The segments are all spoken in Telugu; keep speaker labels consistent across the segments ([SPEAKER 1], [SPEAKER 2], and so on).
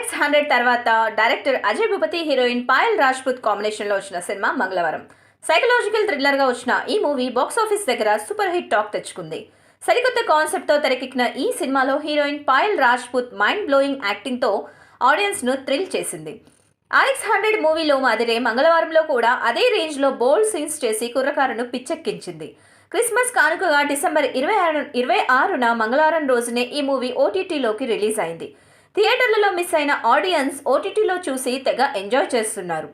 [SPEAKER 1] ఆర్ఎక్స్ హండ్రెడ్ తర్వాత డైరెక్టర్ అజయ్ భూపతి హీరోయిన్ పాయల్ రాజ్పుత్ కాంబినేషన్లో వచ్చిన సినిమా మంగళవారం. సైకలాజికల్ థ్రిల్లర్గా వచ్చిన ఈ మూవీ బాక్స్ ఆఫీస్ దగ్గర సూపర్ హిట్ టాక్ తెచ్చుకుంది. సరికొత్త కాన్సెప్ట్తో తెరకెక్కిన ఈ సినిమాలో heroine Payal Rajput mind blowing యాక్టింగ్తో ఆడియన్స్ను థ్రిల్ చేసింది. ఆర్ఎక్స్ హండ్రెడ్ మూవీలో మాదిరే మంగళవారంలో కూడా అదే రేంజ్లో బోల్డ్ సీన్స్ చేసి కుర్రకారును పిచ్చెక్కించింది. క్రిస్మస్ కానుకగా డిసెంబర్ ఇరవై ఆరు ఇరవై ఆరున మంగళవారం రోజునే ఈ మూవీ ఓటీటీలోకి రిలీజ్ అయింది. థియేటర్లలో మిస్ అయిన ఆడియన్స్ ఓటీటీలో చూసి తెగ ఎంజాయ్ చేస్తున్నారు.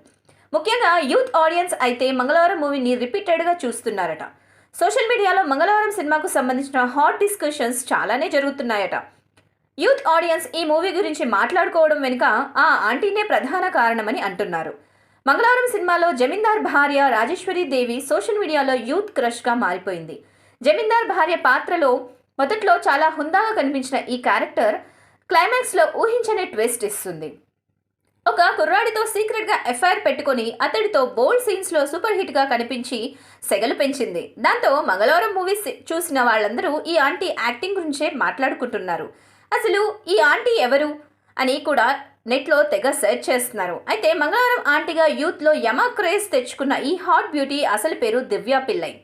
[SPEAKER 1] ముఖ్యంగా యూత్ ఆడియన్స్ అయితే మంగళవారం మూవీని రిపీటెడ్గా చూస్తున్నారట. సోషల్ మీడియాలో మంగళవారం సినిమాకు సంబంధించిన హాట్ డిస్కషన్స్ చాలానే జరుగుతున్నాయట. యూత్ ఆడియన్స్ ఈ మూవీ గురించి మాట్లాడుకోవడం వెనుక ఆ ఆంటీనే ప్రధాన కారణమని అంటున్నారు. మంగళవారం సినిమాలో జమీందార్ భార్య రాజేశ్వరి దేవి సోషల్ మీడియాలో యూత్ క్రష్గా మారిపోయింది. జమీందార్ భార్య పాత్రలో మొదట్లో చాలా హుందాగా కనిపించిన ఈ క్యారెక్టర్ క్లైమాక్స్లో ఊహించని ట్విస్ట్ ఇస్తుంది. ఒక కుర్రాడితో సీక్రెట్గా ఎఫ్ఐఆర్ పెట్టుకొని అతడితో బోల్డ్ సీన్స్లో సూపర్ హిట్గా కనిపించి సెగలు పెంచింది. దాంతో మంగళవారం మూవీస్ చూసిన వాళ్ళందరూ ఈ ఆంటీ యాక్టింగ్ గురించే మాట్లాడుకుంటున్నారు. అసలు ఈ ఆంటీ ఎవరు? అని కూడా నెట్లో తెగ సెర్చ్ చేస్తున్నారు. అయితే మంగళవారం ఆంటీగా యూత్లో యమా క్రేజ్ తెచ్చుకున్న ఈ హాట్ బ్యూటీ అసలు పేరు దివ్య పిల్లై.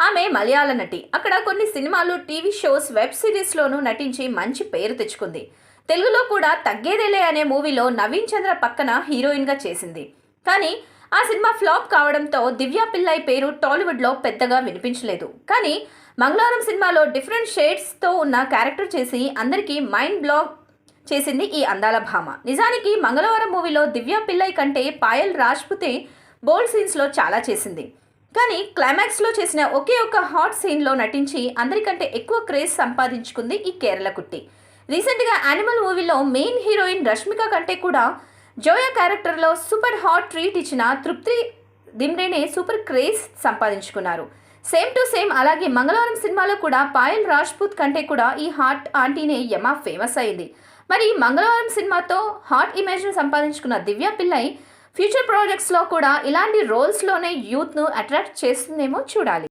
[SPEAKER 1] ఆమె మలయాళ నటి. అక్కడ కొన్ని సినిమాలు టీవీ షోస్ వెబ్ సిరీస్లోనూ నటించి మంచి పేరు తెచ్చుకుంది. తెలుగులో కూడా తగ్గేదేలే అనే మూవీలో నవీన్ చంద్ర పక్కన హీరోయిన్గా చేసింది. కానీ ఆ సినిమా ఫ్లాప్ కావడంతో దివ్య పిల్లాయి పేరు టాలీవుడ్లో పెద్దగా వినిపించలేదు. కానీ మంగళవారం సినిమాలో డిఫరెంట్ షేడ్స్తో ఉన్న క్యారెక్టర్ చేసి అందరికీ మైండ్ బ్లాక్ చేసింది ఈ అందాల భామ. నిజానికి మంగళవారం మూవీలో దివ్య పిల్లై కంటే పాయల్ రాజ్పుతే బోల్డ్ సీన్స్లో చాలా చేసింది. కానీ క్లైమాక్స్లో చేసిన ఒకే ఒక హాట్ సీన్లో నటించి అందరికంటే ఎక్కువ క్రేజ్ సంపాదించుకుంది ఈ కేరళ కుట్టి. రీసెంట్గా యానిమల్ మూవీలో మెయిన్ హీరోయిన్ రష్మిక కంటే కూడా జోయా క్యారెక్టర్లో సూపర్ హాట్ ట్రీట్ ఇచ్చిన తృప్తి దిమ్రేనే సూపర్ క్రేజ్ సంపాదించుకున్నారు. సేమ్ టు సేమ్ అలాగే మంగళవారం సినిమాలో కూడా పాయల్ రాజ్పూత్ కంటే కూడా ఈ హాట్ ఆంటీనే యమా ఫేమస్ అయింది. మరి మంగళవారం సినిమాతో హాట్ ఇమేజ్ను సంపాదించుకున్న దివ్య పిల్లై ఫ్యూచర్ ప్రాజెక్ట్స్లో కూడా ఇలాంటి రోల్స్లోనే యూత్ను అట్రాక్ట్ చేస్తుందేమో చూడాలి.